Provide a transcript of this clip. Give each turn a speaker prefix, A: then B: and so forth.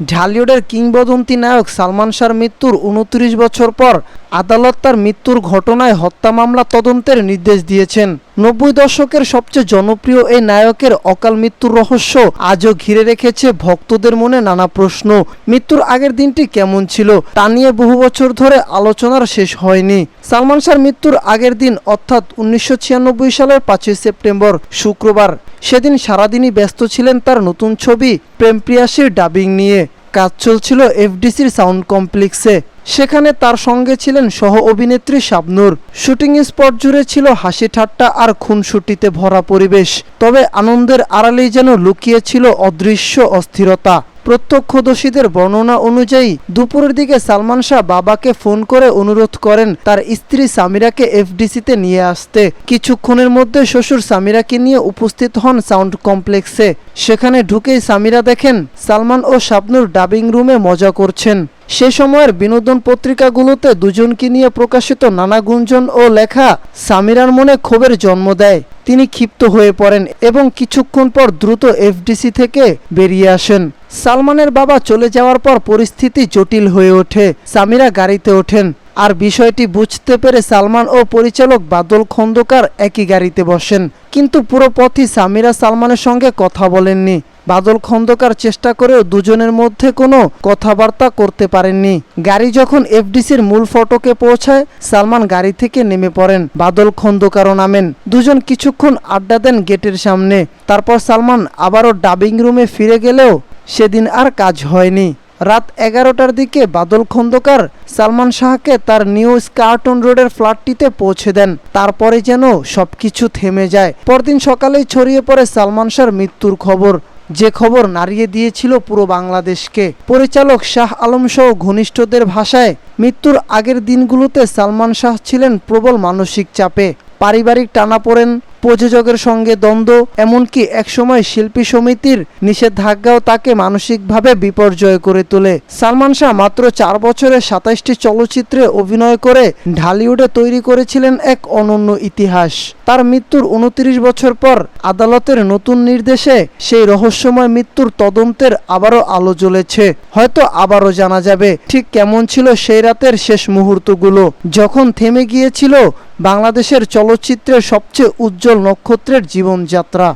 A: ঢালিউডের কিংবদন্তি নায়ক সালমান শাহর মৃত্যুর উনত্রিশ বছর পর আদালত তার মৃত্যুর ঘটনায় হত্যা মামলা তদন্তের নির্দেশ দিয়েছেন। নব্বই দশকের সবচেয়ে জনপ্রিয় এই নায়কের অকাল মৃত্যুর রহস্য আজও ঘিরে রেখেছে ভক্তদের মনে নানা প্রশ্ন। মৃত্যুর আগের দিনটি কেমন ছিল, তা নিয়ে বহু বছর ধরে আলোচনার শেষ হয়নি। সালমান শাহর মৃত্যুর আগের দিন, অর্থাৎ উনিশশো ছিয়ানব্বই সালের পাঁচই সেপ্টেম্বর, শুক্রবার। সেদিন সারাদিনই ব্যস্ত ছিলেন তার নতুন ছবি প্রেম প্রিয়াসীর ডাবিং নিয়ে। কাজ চলছিল এফডিসির সাউন্ড কমপ্লেক্সে। সেখানে তার সঙ্গে ছিলেন সহ অভিনেত্রী শাবনূর। শুটিং স্পট জুড়ে ছিল হাসি ঠাট্টা আর খুনসুটিতে ভরা পরিবেশ। তবে আনন্দের আড়ালেই যেন লুকিয়ে ছিল অদৃশ্য অস্থিরতা। প্রত্যক্ষদর্শীদের বর্ণনা অনুযায়ী, দুপুরের দিকে সালমান শাহ বাবাকে ফোন করে অনুরোধ করেন তার স্ত্রী সামিরাকে এফডিসিতে নিয়ে আসতে। কিছুক্ষণের মধ্যে শ্বশুর সামিরাকে নিয়ে উপস্থিত হন সাউন্ড কমপ্লেক্সে। সেখানে ঢুকেই সামিরা দেখেন, সালমান ও শাবনুর ডাবিং রুমে মজা করছেন। সে সময়ের বিনোদন পত্রিকাগুলোতে দুজনকে নিয়ে প্রকাশিত নানা গুঞ্জন ও লেখা সামিরার মনে ক্ষোভের জন্ম দেয়। তিনি ক্ষিপ্ত হয়ে পড়েন এবং কিছুক্ষণ পর দ্রুত এফডিসি থেকে বেরিয়ে আসেন। সালমানের বাবা চলে যাওয়ার পর পরিস্থিতি জটিল হয়ে ওঠে। সামিরা গাড়িতে ওঠেন। আর বিষয়টি বুঝতে পেরে সালমান ও পরিচালক বাদল খন্দকার একই গাড়িতে বসেন। কিন্তু পুরো পথই সামিরা সালমানের সঙ্গে কথা বলেননি। বাদল খন্দকার চেষ্টা করেও দুজনের মধ্যে কোনো কথাবার্তা করতে পারেননি। গাড়ি যখন এফডিসির মূল ফটকে পৌঁছায়, সালমান গাড়ি থেকে নেমে পড়েন। বাদল খন্দকারও নামেন। দুজন কিছুক্ষণ আড্ডা দেন গেটের সামনে। তারপর সালমান আবারও ডাবিং রুমে ফিরে গেলেও সেদিন আর কাজ হয়নি। রাত এগারোটার দিকে বাদল খন্দকার সালমান শাহকে তার নিউ স্কার্টন রোডের ফ্ল্যাটটিতে পৌঁছে দেন। তারপরে যেন সবকিছু থেমে যায়। পরদিন সকালেই ছড়িয়ে পড়ে সালমান শাহর মৃত্যুর খবর। যে খবর নাড়িয়ে দিয়েছিল পুরো বাংলাদেশকে। পরিচালক শাহ আলম সহ ঘনিষ্ঠদের ভাষায় মৃত্যুর আগের দিনগুলোতে সালমান শাহ ছিলেন প্রবল মানসিক চাপে। পারিবারিক টানাপোড়েন প্রযোজকের সঙ্গে দ্বন্দ্ব, এমনকি একসময় শিল্পী সমিতির নিষেধাজ্ঞাও তাকে মানসিকভাবে বিপর্যয় করে তোলে। সালমান শাহ মাত্র চার বছরে সাতাইশটি চলচ্চিত্রে অভিনয় করে ঢালিউডে তৈরি করেছিলেন এক অনন্য ইতিহাস। তার মৃত্যুর উনত্রিশ বছর পর আদালতের নতুন নির্দেশে সেই রহস্যময় মৃত্যুর তদন্তের আবারও আলো জ্বলেছে। হয়তো আবারও জানা যাবে ঠিক কেমন ছিল সেই রাতের শেষ মুহূর্তগুলো। যখন থেমে গিয়েছিল বাংলাদেশের চলচ্চিত্রের সবচেয়ে উজ্জ্বল নক্ষত্রের জীবনযাত্রা।